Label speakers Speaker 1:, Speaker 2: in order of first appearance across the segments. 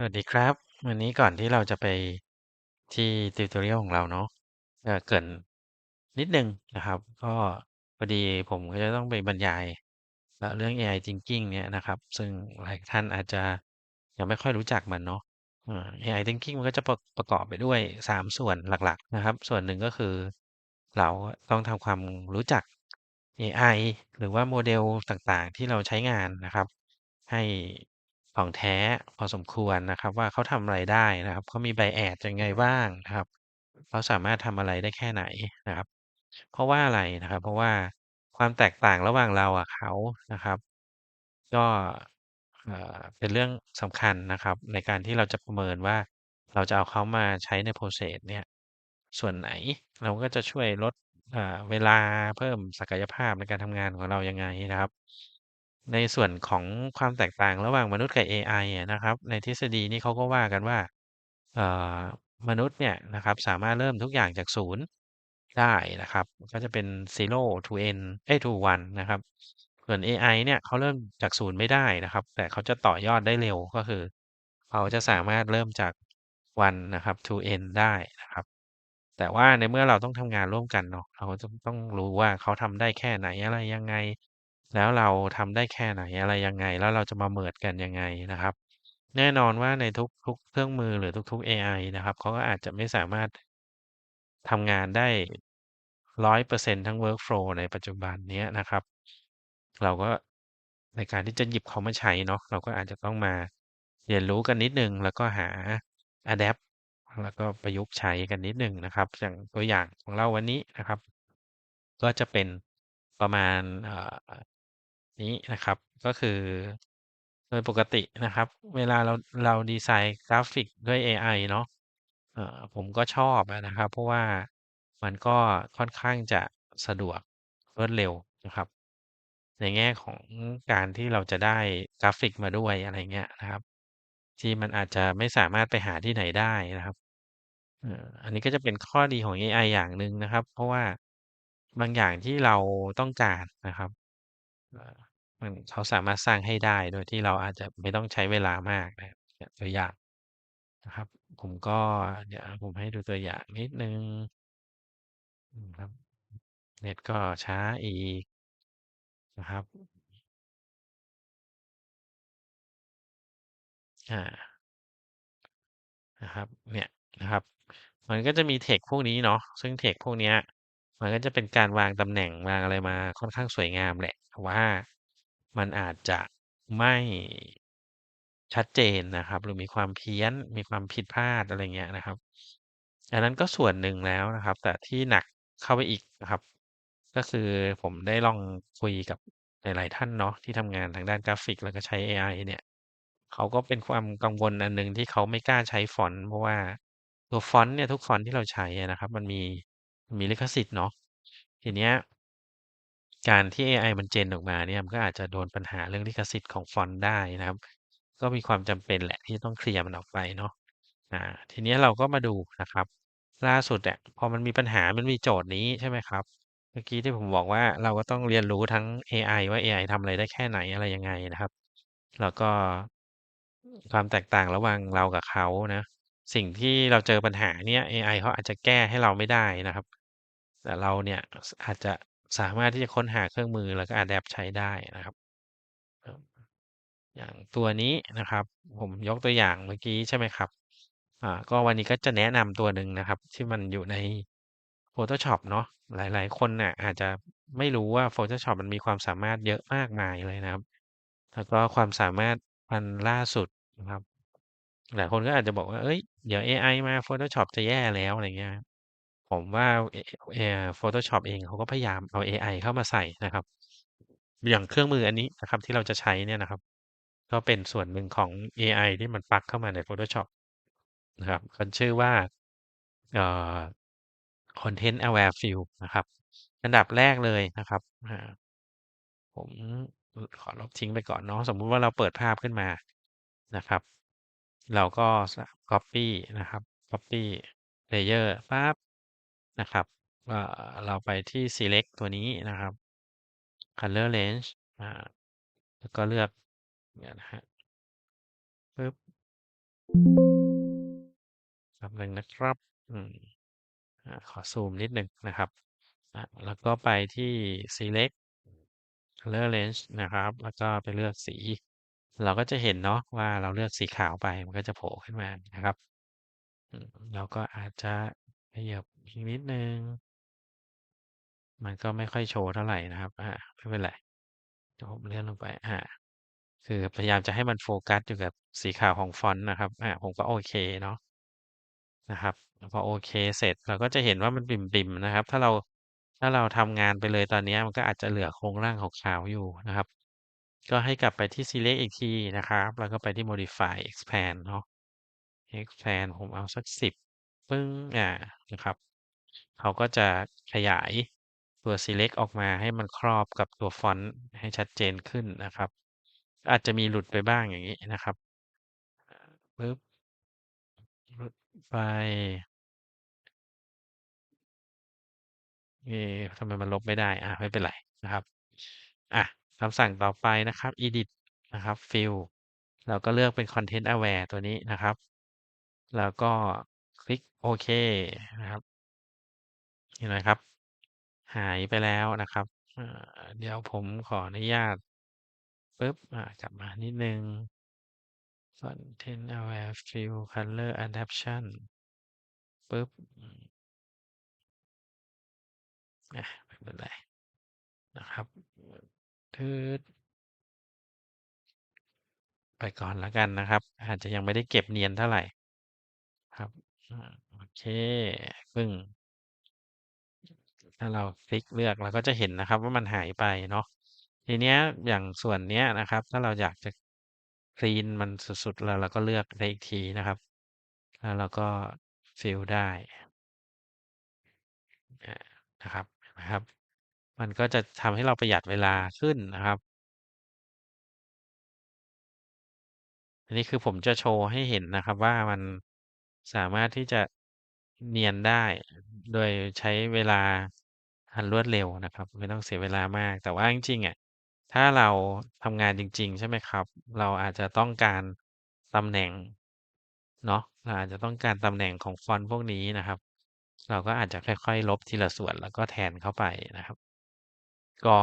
Speaker 1: สวัสดีครับ วันนี้ก่อนที่เราจะไปที่ tutorial ของเราเนาะ เอ่อ เกริ่นนิดหนึ่งนะครับ ก็พอดีผมก็จะต้องไปบรรยาย เอ่อ เรื่อง AI Thinking เนี่ยนะครับ ซึ่งหลายท่านอาจจะยังไม่ค่อยรู้จักมันเนาะ เอ่อ AI Thinking มันก็จะประประกอบไปด้วย 3 ส่วนหลัก ๆ นะครับ ส่วนหนึ่งก็คือ เราต้องทำความรู้จักเอไอหรือว่าโมเดลต่าง ๆ ที่เราใช้งานนะครับ ให้ ถ่องแท้พอสมควรนะครับ ว่าเขาทำอะไรได้นะครับเขามี bias ยังไงบ้างนะครับเขาสามารถทำอะไรได้แค่ไหนนะครับ เพราะว่าอะไรนะครับ เพราะว่าความแตกต่างระหว่างเรากับเขานะครับ ก็เป็นเรื่องสำคัญนะครับ ในการที่เราจะประเมินว่าเราจะเอาเขามาใช้ใน process เนี่ยส่วนไหนเราก็จะช่วยลดเวลาเพิ่มศักยภาพในการทำงานของเรายังไงนะครับ ในส่วนของความแตกต่างระหว่างมนุษย์กับเอไออะนะครับ ในทฤษฎีนี่เขาก็ว่ากันว่า เอ่อ มนุษย์เนี่ยนะครับสามารถเริ่มทุกอย่างจากศูนย์ได้นะครับ ก็จะเป็น zero to n เอ๊ย to 1นะครับ ส่วนเอไอเนี่ยเขาเริ่มจากศูนย์ไม่ได้นะครับ แต่เขาจะต่อยอดได้เร็วก็คือ เขาจะสามารถเริ่มจาก1นะครับ to n ได้นะครับ แต่ว่าในเมื่อเราต้องทำงานร่วมกันเนาะเราต้องต้องรู้ว่าเขาทำได้แค่ไหนอะไรยังไง แล้วเราทำได้แค่ไหนอะไรยังไง แล้วเราจะมา merge กันยังไงนะครับ แน่นอนว่าในทุกๆเครื่องมือหรือทุกๆเอไอนะครับเขาก็อาจจะไม่สามารถทำงานได้100%ทั้ง workflow ในปัจจุบันนี้นะครับ เราก็ในการที่จะหยิบเขามาใช้เนาะเราก็อาจจะต้องมาเรียนรู้กันนิดหนึ่งแล้วก็หา adapt แล้วก็ประยุกต์ใช้กันนิดหนึ่งนะครับ อย่างตัวอย่างของเราวันนี้นะครับ ก็จะเป็นประมาณ นี้นะครับ ก็คือ โดยปกตินะครับ เวลาเราเราดีไซน์กราฟิกด้วยเอไอเนาะเอ่อผมก็ชอบอะนะครับ เพราะว่ามันก็ค่อนข้างจะสะดวกรวดเร็วนะครับ ในแง่ของการที่เราจะได้กราฟิกมาด้วยอะไรเงี้ยนะครับ ที่มันอาจจะไม่สามารถไปหาที่ไหนได้นะครับ เอ่ออันนี้ก็จะเป็นข้อดีของเอไออย่างหนึ่งนะครับ เพราะว่าบางอย่างที่เราต้องการนะครับเอ่อ มันเขาสามารถสร้างให้ได้โดยที่เราอาจจะไม่ต้องใช้เวลามากนะครับเนี่ยตัวอย่างนะครับ ผมก็เดี๋ยวผมให้ดูตัวอย่างนิดนึงอืมครับเน็ตก็ช้าอีกนะครับอ่านะครับ เนี่ยนะครับ มันก็จะมีเทคพวกนี้เนาะซึ่งเทคพวกเนี้ย มันก็จะเป็นการวางตำแหน่งวางอะไรมาค่อนข้างสวยงามแหละแต่ว่า มันอาจจะไม่ชัดเจนนะครับ หรือมีความเพี้ยน มีความผิดพลาด อะไรเงี้ยนะครับ อันนั้นก็ส่วนหนึ่งแล้วนะครับ แต่ที่หนักเข้าไปอีกนะครับ ก็คือผมได้ลองคุยกับหลาย ๆ ท่านเนาะที่ทำงานทางด้านกราฟิกแล้วก็ใช้เอไอเนี่ยเขาก็เป็นความกังวลอันหนึ่งที่เขาไม่กล้าใช้ฟอนต์เพราะว่าตัวฟอนต์เนี่ยทุกฟอนต์ที่เราใช้นะครับ มันมีมันมีลิขสิทธิ์เนาะทีเนี้ย การที่เอไอมัน gen ออกมาเนี่ย มันก็อาจจะโดนปัญหาเรื่องลิขสิทธิ์ของฟอนต์ได้นะครับ ก็มีความจำเป็นแหละที่ต้องเคลียร์มันออกไปเนาะ อ่า ทีนี้เราก็มาดูนะครับ ล่าสุดอะพอมันมีปัญหามันมีโจทย์นี้ใช่ไหมครับ เมื่อกี้ที่ผมบอกว่าเราก็ต้องเรียนรู้ทั้งเอไอว่าเอไอทำอะไรได้แค่ไหนอะไรยังไงนะครับ แล้วก็ความแตกต่างระหว่างเรากับเขานะ สิ่งที่เราเจอปัญหาเนี่ยเอไอเขาอาจจะแก้ให้เราไม่ได้นะครับ แต่เราเนี่ยอาจจะ สามารถที่จะค้นหาเครื่องมือ แล้วก็อะแดปใช้ได้นะครับเอ่ออย่างตัวนี้นะครับ ผมยกตัวอย่างเมื่อกี้ ใช่ไหมครับ อ่า ก็วันนี้ก็จะแนะนำตัวหนึ่งนะครับ ที่มันอยู่ใน Photoshop เนาะ หลาย ๆ คนน่ะอาจจะไม่รู้ว่า Photoshop มันมีความสามารถเยอะมากมายเลยนะครับ แล้วก็ความสามารถอันล่าสุดนะครับ หลายคนก็อาจจะบอกว่า เฮ้ย เดี๋ยวเอไอมา Photoshop จะแย่แล้ว อะไรเงี้ย ผมว่าเอเอ่อ Photoshop เองเขาก็พยายามเอาเอไอเข้ามาใส่นะครับ อย่างเครื่องมืออันนี้นะครับ ที่เราจะใช้เนี่ยนะครับ ก็เป็นส่วนหนึ่งของเอไอที่มันปลักเข้ามาใน Photoshop นะครับ มันชื่อว่า เอ่อ Content Aware Fill นะครับ อันดับแรกเลยนะครับ อ่า ผมขอลบทิ้งไปก่อนเนาะ สมมุติว่าเราเปิดภาพขึ้นมานะครับ เราก็ ส Copy นะครับ Copy Layer ปั๊บ นะครับเอ่อเราไปที่ Select ตัวนี้นะครับ Color Range อ่า แล้วก็เลือกเดี๋ยนะครับปึ๊บแป๊บหนึ่งนะครับ อืมอขอซูมนิดหนึ่งนะครับ แล้วก็ไปที่ select color range นะครับ แล้วก็ไปเลือกสี เราก็จะเห็นเนาะว่าเราเลือกสีขาวไป มันก็จะโผล่ขึ้นมานะครับ เราก็อาจจะ ขยับอีกนิดนึง มันก็ไม่ค่อยโชว์เท่าไหร่นะครับอ่าไม่เป็นไรเดี๋ยวผมเลื่อนลงไปอ่าคือพยายามจะให้มันโฟกัสอยู่กับสีขาวของฟอนต์นะครับอ่าผมก็โอเคเนาะนะครับพอโอเคเสร็จเราก็จะเห็นว่ามันปิ่มๆนะครับ ถ้าเราถ้าเราทำงานไปเลยตอนนี้มันก็อาจจะเหลือโครงร่างขาวๆอยู่นะครับ ก็ให้กลับไปที่ select อีกทีนะครับ แล้วก็ไปที่ modify expand เนาะ expand ผมเอาสักสิบ ปึ้งอ่า นะครับ เขาก็จะขยายตัว select ออกมาให้มันครอบกับตัวฟอนต์ให้ชัดเจนขึ้นนะครับ อาจจะมีหลุดไปบ้างอย่างนี้นะครับปึ๊บหลุดไปเอ๊ทำไมมันลบไม่ได้ อ่าไม่เป็นไรนะครับ อะคำสั่งต่อไปนะครับ edit นะครับ fill เราก็เลือกเป็น content aware ตัวนี้นะครับ แล้วก็ คลิกโอเคนะครับ เห็นไหมครับ หายไปแล้วนะครับเดี๋ยวผมขออนุญาตปึ๊บอ่ากลับมานิดนึง content aware fill color adaptation ปึ๊บอะไม่เป็นไรนะครับทืดไปก่อนแล้วกันนะครับ อาจจะยังไม่ได้เก็บเนียนเท่าไหร่ครับ อา โอเคปึ้งถ้าเราคลิกเลือก เราก็จะเห็นนะครับว่ามันหายไปเนาะ ทีเนี้ยอย่างส่วนเนี้ยนะครับ ถ้าเราอยากจะ คลีน มันสุด ๆ แล้วเราก็เลือกได้อีกทีนะครับ แล้วเราก็ฟิลได้ อา นะครับ เห็นะครับ มันก็จะทำให้เราประหยัดเวลาขึ้นนะครับ อันนี้คือผมจะโชว์ให้เห็นนะครับว่ามัน สามารถที่จะเนียนได้ โดยใช้เวลาอันรวดเร็วนะครับ ไม่ต้องเสียเวลามาก แต่ว่าจริง ๆ อะ ถ้าเราทำงานจริง ๆ ใช่ไหมครับ เราอาจจะต้องการตำแหน่ง เนาะ เราอาจจะต้องการตำแหน่งของฟอนต์พวกนี้นะครับ เราก็อาจจะค่อย ๆ ลบทีละส่วน แล้วก็แทนเข้าไปนะครับ ก็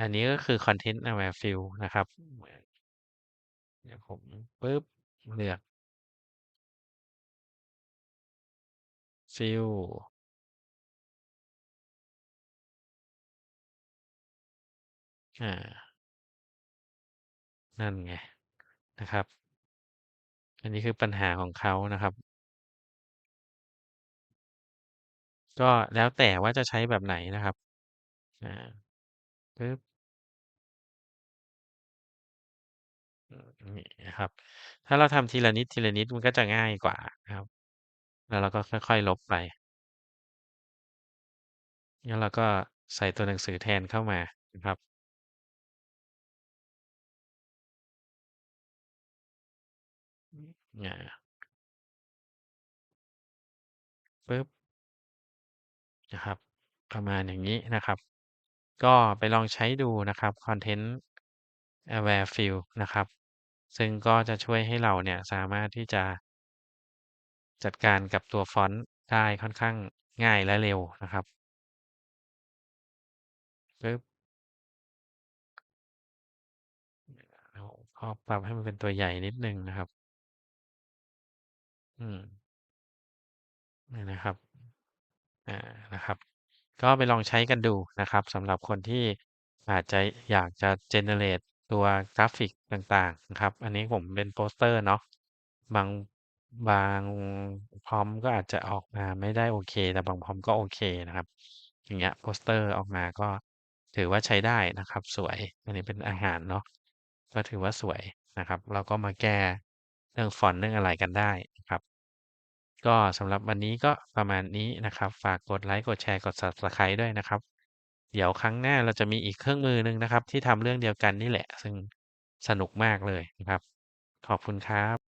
Speaker 1: อันนี้ก็คือ Content Aware Fill นะครับ เดี๋ยวผมปึ๊บ เลือก ฟิลอ่า นั่นไง นะครับ อันนี้คือปัญหาของเขานะครับ ก็แล้วแต่ว่าจะใช้แบบไหนนะครับ อ่าปึ๊บนี่นะครับ ถ้าเราทำทีละนิดทีละนิดมันก็จะง่ายกว่านะครับ แล้วเราก็ค่อย ๆ ลบไป แล้วเราก็ใส่ตัวหนังสือแทนเข้ามานะครับอ่าปึ๊บ นะครับ ประมาณอย่างนี้นะครับ ก็ไปลองใช้ดูนะครับ Content Aware Fill นะครับ ซึ่งก็จะช่วยให้เราเนี่ยสามารถที่จะ จัดการกับตัวฟอนต์ได้ค่อนข้างง่ายและเร็วนะครับปึ๊บเราก็ปรับให้มันเป็นตัวใหญ่นิดนึงนะครับ อืมนี่นะครับ อ่า นะครับ ก็ไปลองใช้กันดูนะครับสำหรับคนที่อาจจะอยากจะ generate ตัวกราฟิกต่างๆนะครับ อันนี้ผมเป็นโปสเตอร์เนาะ บาง บางพร้อมก็อาจจะออกมาไม่ได้โอเค แต่บางพร้อมก็โอเคนะครับ อย่างเงี้ยโปสเตอร์ออกมาก็ถือว่าใช้ได้นะครับ สวย อันนี้เป็นอาหารเนาะก็ถือว่าสวยนะครับ เราก็มาแก้เรื่องฟอนต์เรื่องอะไรกันได้นะครับ ก็สำหรับวันนี้ก็ประมาณนี้นะครับ ฝากกดไลค์กดแชร์กด Subscribe ด้วยนะครับ เดี๋ยวครั้งหน้าเราจะมีอีกเครื่องมือหนึ่งนะครับ ที่ทำเรื่องเดียวกันนี่แหละ ซึ่งสนุกมากเลยนะครับ ขอบคุณครับ